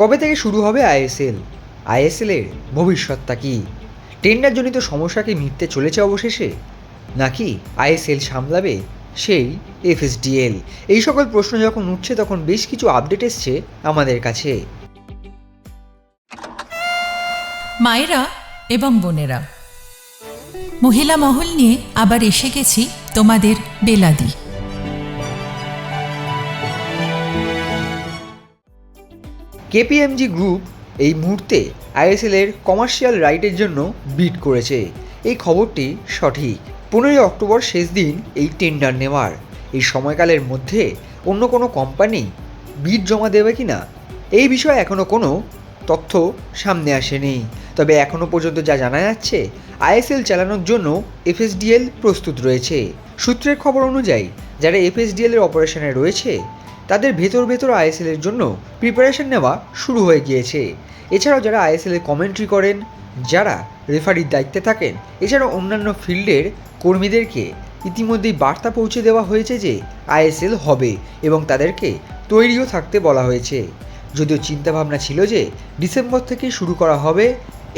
কবে থেকে শুরু হবে আইএসএল? আইএসএলের ভবিষ্যৎটা কি? টেন্ডারজনিত সমস্যা কি মিটতে চলেছে অবশেষে? নাকি আইএসএল সামলাবে সেই এফএসডিএল? এই সকল প্রশ্ন যখন উঠছে, তখন বেশ কিছু আপডেট এসছে আমাদের কাছে। মায়েরা এবং বোনেরা, মহিলা মহল নিয়ে আবার এসে গেছি তোমাদের বেলাদি। কেপিএমজি গ্রুপ এই মুহূর্তে আইএসএল এর কমার্শিয়াল রাইটের জন্য বিড করেছে। এই খবরটি সঠিক। পনেরোই অক্টোবর শেষ দিন এই টেন্ডার নেওয়ার। এই সময়কালের মধ্যে অন্য কোনো কোম্পানি বিড জমা দেবে কি না এই বিষয়ে এখনও কোনো তথ্য সামনে আসেনি। তবে এখনও পর্যন্ত যা জানা যাচ্ছে, আইএসএল চালানোর জন্য এফএসডিএল প্রস্তুত রয়েছে। সূত্রের খবর অনুযায়ী, যারা এফএসডিএল এর অপারেশনে রয়েছে তাদের ভেতর ভেতর আইএসএল এর জন্য প্রিপারেশন নেওয়া শুরু হয়ে গিয়েছে। এছাড়াও যারা আইএসএল কমেন্ট্রি করেন, যারা রেফারির দায়িত্বে থাকেন, এছাড়াও অন্যান্য ফিল্ডের কর্মীদেরকে ইতিমধ্যেই বার্তা পৌঁছে দেওয়া হয়েছে যে আইএসএল হবে এবং তাদেরকে তৈরিও থাকতে বলা হয়েছে। যদিও চিন্তাভাবনা ছিল যে ডিসেম্বর থেকে শুরু করা হবে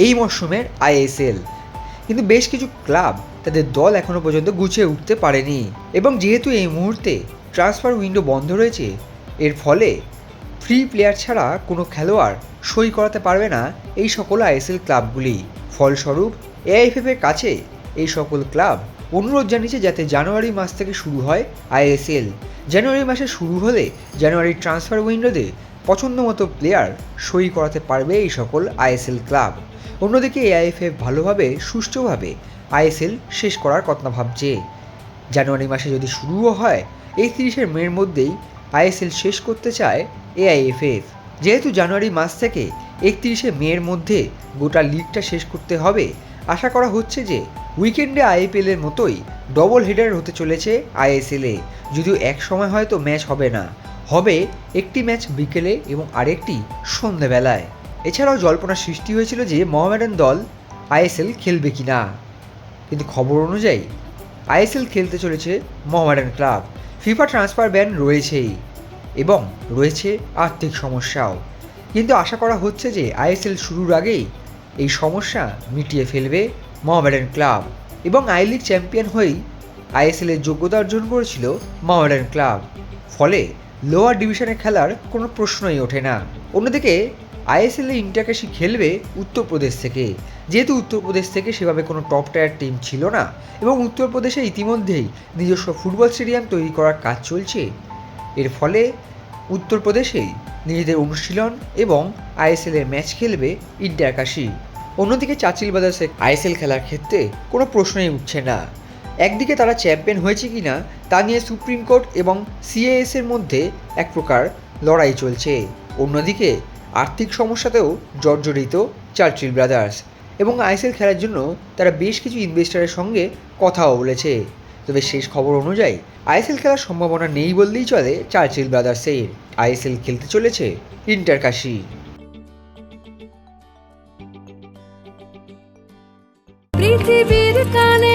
এই মরশুমের আইএসএল। কিন্তু বেশ কিছু ক্লাব তাদের দল এখনও পর্যন্ত গুছিয়ে উঠতে পারেনি। এবং যেহেতু এই মুহূর্তে ট্রান্সফার উইন্ডো বন্ধ রয়েছে। এর ফলে ফ্রি প্লেয়ার ছাড়া কোনো খেলোয়াড় সই করাতে পারবে না এই সকল আইএসএল ক্লাবগুলি। ফলস্বরূপ, এআইএফএফ এর কাছে এই সকল ক্লাব অনুরোধ জানিয়েছে যাতে জানুয়ারি মাস থেকে শুরু হয় আইএসএল। জানুয়ারি মাসে শুরু হলে জানুয়ারি ট্রান্সফার উইন্ডোতে পছন্দ মতো প্লেয়ার সই করাতে পারবে এই সকল আইএসএল ক্লাব। অন্যদিকে এআইএফএফ ভালোভাবে, সুষ্ঠুভাবে আইএসএল শেষ করার কথা ভাবছে। জানুয়ারি মাসে যদি শুরুও হয় এই তিরিশের মের মধ্যেই আইএসএল শেষ করতে চায় এআইএফএফ যেহেতু জানুয়ারি মাস থেকে একত্রিশে মের মধ্যে গোটা লিগটা শেষ করতে হবে, আশা করা হচ্ছে যে উইকেন্ডে আইপিএলের মতোই ডবল হেডার হতে চলেছে আইএসএলে যদিও এক সময় হয়তো ম্যাচ হবে না, হবে একটি ম্যাচ বিকেলে এবং আরেকটি সন্ধ্যাবেলায় এছাড়াও জল্পনা সৃষ্টি হয়েছিল যে মোহামেডান দল আইএসএল খেলবে কি না কিন্তু খবর অনুযায়ী আইএসএল খেলতে চলেছে Mohammedan club. FIFA transfer ban রয়েছেই এবং রয়েছে আর্থিক সমস্যাও। কিন্তু আশা করা হচ্ছে যে আইএসএল শুরুর আগেই এই সমস্যা মিটিয়ে ফেলবে মোহামেডান ক্লাব এবং আই লিগ চ্যাম্পিয়ন হয়েই আইএসএলের যোগ্যতা অর্জন করেছিল মোহামেডান ক্লাব। ফলে লোয়ার ডিভিশনে খেলার কোনো প্রশ্নই ওঠে না। অন্যদিকে আইএসএল এ ইন্টারকাশি খেলবে উত্তরপ্রদেশ থেকে। যেহেতু উত্তরপ্রদেশ থেকে সেভাবে কোনো টপ টায়ার টিম ছিল না, এবং উত্তরপ্রদেশে ইতিমধ্যেই নিজস্ব ফুটবল স্টেডিয়াম তৈরি করার কাজ চলছে। এর ফলে উত্তরপ্রদেশেই নিজেদের অনুশীলন এবং আইএসএল এর ম্যাচ খেলবে ইন্টারকাশি। অন্যদিকে চাচিল বাজাসে আইএসএল খেলার ক্ষেত্রে কোনো প্রশ্নই উঠছে না। একদিকে তারা চ্যাম্পিয়ন হয়েছে কি না তা নিয়ে সুপ্রিম কোর্ট এবং সিএএস এর মধ্যে এক প্রকার লড়াই চলছে। অন্যদিকে আর্থিক সমস্যাতেও জর্জরিত চার্চিল ব্রাদার্স এবং আইএসএল খেলার জন্য তারা বেশ কিছু ইনভেস্টরের সঙ্গে কথাও বলেছে। তবে শেষ খবর অনুযায়ী, আইএসএল খেলার সম্ভাবনা নেই বললেই চলে চার্চিল ব্রাদার্সের। আইএসএল খেলতে চলেছে ইন্টারকাশি। পৃথিবীর কানে